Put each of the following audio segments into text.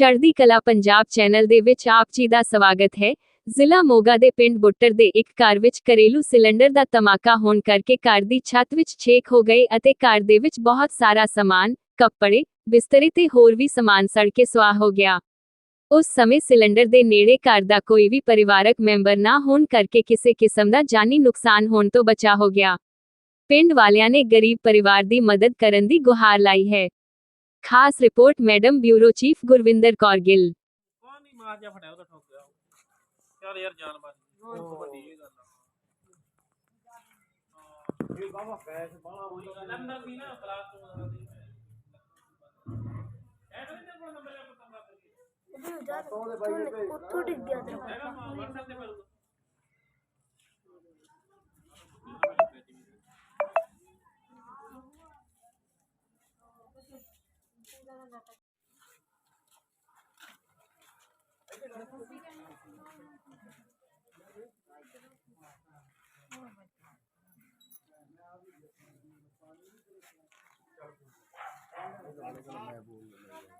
ਚੜ੍ਹਦੀ ਕਲਾ ਪੰਜਾਬ ਚੈਨਲ ਦੇ ਵਿੱਚ ਆਪ ਜੀ ਦਾ ਸਵਾਗਤ ਹੈ। ਜ਼ਿਲ੍ਹਾ ਮੋਗਾ ਦੇ ਪਿੰਡ ਬੁੱਟਰ ਦੇ ਇੱਕ ਘਰ ਵਿੱਚ ਘਰੇਲੂ ਸਿਲੰਡਰ ਦਾ ਧਮਾਕਾ ਹੋਣ ਕਰਕੇ ਘਰ ਦੀ ਛੱਤ ਵਿੱਚ ਛੇਕ ਹੋ ਗਈ ਅਤੇ ਘਰ ਦੇ ਵਿੱਚ ਬਹੁਤ ਸਾਰਾ ਸਮਾਨ, ਕੱਪੜੇ, ਬਿਸਤਰੇ ਤੇ ਹੋਰ ਵੀ ਸਮਾਨ ਸੜ ਕੇ ਸੁਆਹ ਹੋ ਗਿਆ। ਉਸ ਸਮੇਂ ਸਿਲੰਡਰ ਦੇ ਨੇੜੇ ਘਰ ਦਾ ਕੋਈ ਵੀ ਪਰਿਵਾਰਕ ਮੈਂਬਰ ਨਾ ਹੋਣ ਕਰਕੇ ਕਿਸੇ ਕਿਸਮ ਦਾ ਜਾਨੀ ਨੁਕਸਾਨ ਹੋਣ ਤੋਂ ਬਚਾ ਹੋ ਗਿਆ। ਪਿੰਡ ਵਾਲਿਆਂ ਨੇ ਗਰੀਬ ਪਰਿਵਾਰ ਦੀ ਮਦਦ ਕਰਨ ਦੀ ਗੁਹਾਰ ਲਾਈ ਹੈ। ਖਾਸ report madam bureau chief Gurvinder Kaur Gill ਕੌਣ ਨਹੀਂ ਮਾਰ ਜਾ मैं बोल रहा हूँ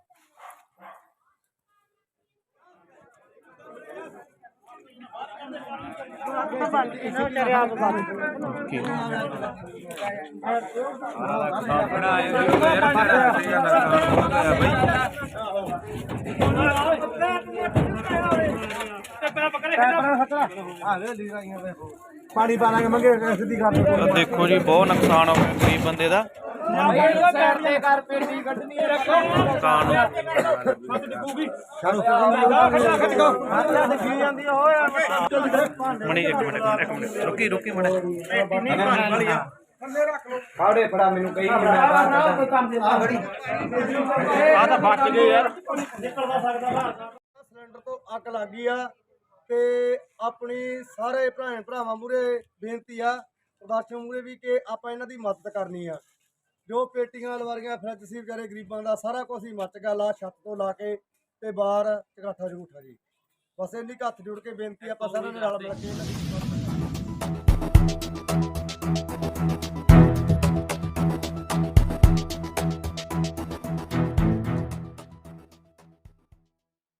ਚੱਲ ਯਾਰ ਜਾਨ ਬਚ ਗਈ ਬਹੁਤ ਵੱਡੀ ਇਹ ਗੱਲ ਆ ਇਹ ਬਾਬਾ ਪੈਸ ਬਾਲਾ ਹੋਈ ਗੱਲ ਅੰਦਰ ਵੀ। ਪਾਣੀ ਪਾ ਲਾਂਗੇ ਮੰਗੇ ਸਿੱਧੀ ਕਰ ਤਾਂ ਦੇਖੋ ਜੀ ਬਹੁਤ ਨੁਕਸਾਨ ਹੋ ਗਿਆ ਗਰੀਬ ਬੰਦੇ ਦਾ। ਮਣੀ ਇੱਕ ਮਿੰਟ ਇੱਕ ਮਿੰਟ। ਰੁਕੀ ਰੁਕੀ ਮਣੀ ਫਾੜੇ ਫੜਾ ਮੈਨੂੰ ਕਹੀ ਮੈਂ ਆ ਤਾਂ ਬਚ ਗਏ ਯਾਰ। ਸਿਲੰਡਰ ਤੋਂ ਅੱਗ ਲੱਗ ਗਈ ਆ। ਤੇ ਆਪਣੀ ਸਾਰੇ ਭੈਣ ਭਰਾਵਾਂ ਮੂਰੇ ਬੇਨਤੀ ਆ ਪ੍ਰਦਰਸ਼ਨ ਮੂਰੇ ਵੀ ਕਿ ਆਪਾਂ ਇਹਨਾਂ ਦੀ ਮਦਦ ਕਰਨੀ ਆ। ਜੋ ਪੇਟੀਆਂ ਲਵਾਰੀਆਂ ਫਰਿੱਜ ਸੀ ਵਿਚਾਰੇ ਗਰੀਬਾਂ ਦਾ, ਸਾਰਾ ਕੁਝ ਹੀ ਮੱਚ ਗਿਆ ਲਾ, ਛੱਤ ਤੋਂ ਲਾ ਕੇ ਤੇ ਬਾਹਰ ਚਗਾਠਾ ਝੂਠਾ ਜੀ। ਬਸ ਇੰਨੀ ਕੁ ਹੱਥ ਜੋੜ ਕੇ ਬੇਨਤੀ ਆਪਾਂ ਸਾਰਿਆਂ ਨੇ ਰਲ ਮਿਲ ਕੇ